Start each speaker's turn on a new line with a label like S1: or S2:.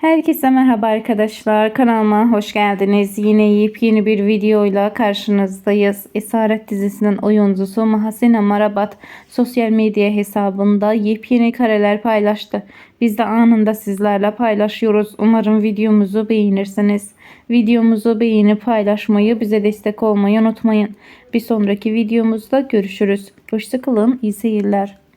S1: Herkese merhaba arkadaşlar. Kanalıma hoş geldiniz. Yine yepyeni bir videoyla karşınızdayız. Esaret dizisinin oyuncusu Mahasina Marabat sosyal medya hesabında yepyeni kareler paylaştı. Biz de anında sizlerle paylaşıyoruz. Umarım videomuzu beğenirsiniz. Videomuzu beğenip paylaşmayı, bize destek olmayı unutmayın. Bir sonraki videomuzda görüşürüz. Hoşçakalın, iyi seyirler.